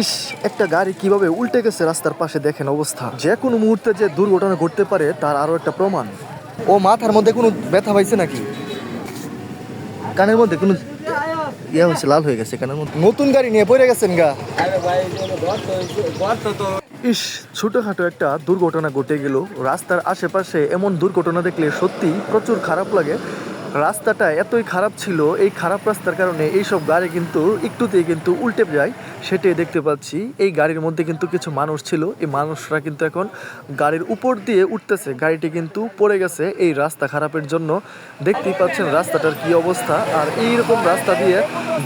ইস একটা গাড়ি কীভাবে উল্টে গেছে রাস্তার পাশে দেখেন অবস্থা। যে কোনো মুহূর্তে যে দুর্ঘটনা ঘটতে পারে, তার আরও একটা প্রমাণ। ও মাথার মধ্যে কোনো ব্যথা পাইছে নাকি? কানের মধ্যে কোনো ইয়া হয়েছে, লাল হয়ে গেছে কানের মধ্যে। নতুন গাড়ি নিয়ে পড়ে গেছেন গা। ইস, ছোটখাটো একটা দুর্ঘটনা ঘটে গেল। রাস্তার আশেপাশে এমন দুর্ঘটনা দেখলে সত্যি প্রচুর খারাপ লাগে। রাস্তাটা এতই খারাপ ছিল, এই খারাপ রাস্তার কারণে এইসব গাড়ি কিন্তু একটুতেই কিন্তু উল্টে যায়, সেটাই দেখতে পাচ্ছি। এই গাড়ির মধ্যে কিন্তু কিছু মানুষ ছিল, এই মানুষরা কিন্তু এখন গাড়ির উপর দিয়ে উঠতেছে, গাড়িটি কিন্তু পড়ে গেছে এই রাস্তা খারাপের জন্য। দেখতেই পাচ্ছেন রাস্তাটার কি অবস্থা, আর এইরকম রাস্তা দিয়ে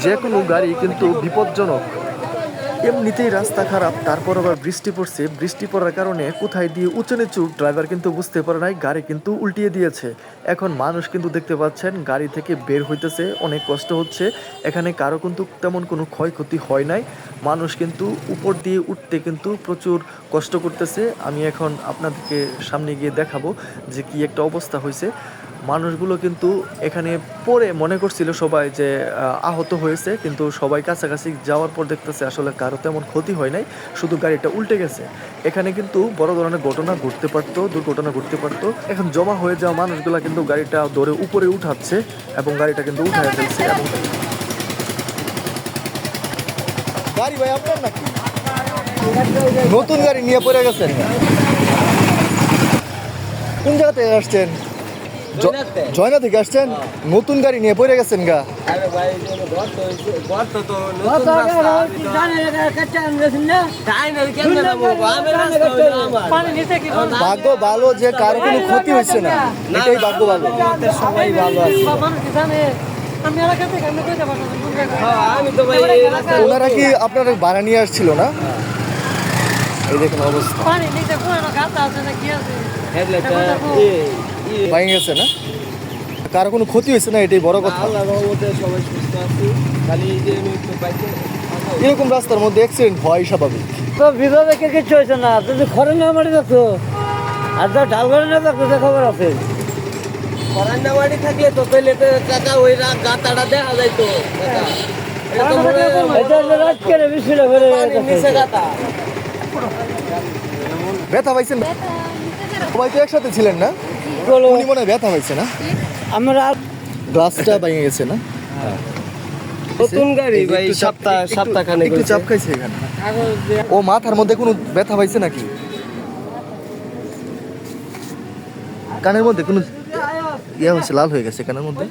যে কোনো গাড়ি কিন্তু বিপজ্জনক। এমনিতেই রাস্তা খারাপ, তারপর আবার বৃষ্টি পড়ছে। বৃষ্টি পড়ার কারণে কোথায় দিয়ে উঁচু নিচু ড্রাইভার কিন্তু বুঝতে পারে নাই, গাড়ি কিন্তু উল্টিয়ে দিয়েছে। এখন মানুষ কিন্তু দেখতে পাচ্ছেন, গাড়ি থেকে বের হইতেছে, অনেক কষ্ট হচ্ছে। এখানে কারও কিন্তু তেমন কোনো ক্ষয়ক্ষতি হয় নাই। মানুষ কিন্তু উপর দিয়ে উঠতে কিন্তু প্রচুর কষ্ট করতেছে। আমি এখন আপনাদেরকে সামনে গিয়ে দেখাবো যে কি একটা অবস্থা হয়েছে মানুষগুলো কিন্তু এখানে পরে মনে করছিল সবাই যে আহত হয়েছে, কিন্তু সবাই কাছাকাছি যাওয়ার পর দেখতেছে আসলে কারও তেমন ক্ষতি হয় নাই, শুধু গাড়িটা উল্টে গেছে। এখানে কিন্তু বড় ধরনের ঘটনা ঘটতে পারতো, দুর্ঘটনা ঘটতে পারতো। এখন জমা হয়ে যাওয়া মানুষগুলো কিন্তু গাড়িটা ধরে উপরে উঠাচ্ছে এবং গাড়িটা কিন্তু উঠায় ফেলছে। এবং নতুন গাড়ি নিয়ে পড়ে গেছেন। কোন জায়গা থেকে আসছেন? জয়না থেকে আসছেন নতুন গাড়ি নিয়ে পড়ে গেছেন গা ভাগ্য ভালো যে কারও কোনো ক্ষতি হচ্ছে না এটাই ভাগ্য ভালো সবাই ভালো আছে। হ্যাঁ, ওনারা কি আপনার ভাড়া নিয়ে আসছিল না এই দেখুন অবস্থা দেখো। ভেঙে গেছে না? কারও কোনো ক্ষতি হয়েছে না? এটাই বড় কথা। আল্লাহ রহমতে সবাই সুস্থ আছি। খালি এই যে আমি একটু বাইকে এরকম রাস্তার মধ্যে অ্যাক্সিডেন্ট হয় স্বাভাবিক। তো বিভাগে কে কিছু হয়েছে না? তুমি খরে না মারি দেখছ আর তো ঢাল করে না যে খবর আছে? থাকলে তো পেলে তো কাকা ওই গাতাটা দেখা এটা তো মনে হয় ব্যথা পাইছেন? সবাই তো একসাথে ছিলেন না? উনি মনে হয় ব্যথা হয়েছে না আমরা গ্লাসটা ভেঙে গেছে না নতুন গাড়ি ভাই সপ্তাহ সপ্তাহ খানে একটু চাপ খাইছে এখানে ও মাথার মধ্যে কোনো ব্যথা পাইছে নাকি কানের মধ্যে কোনো ইয়ে হয়েছে লাল হয়ে গেছে কানের মধ্যে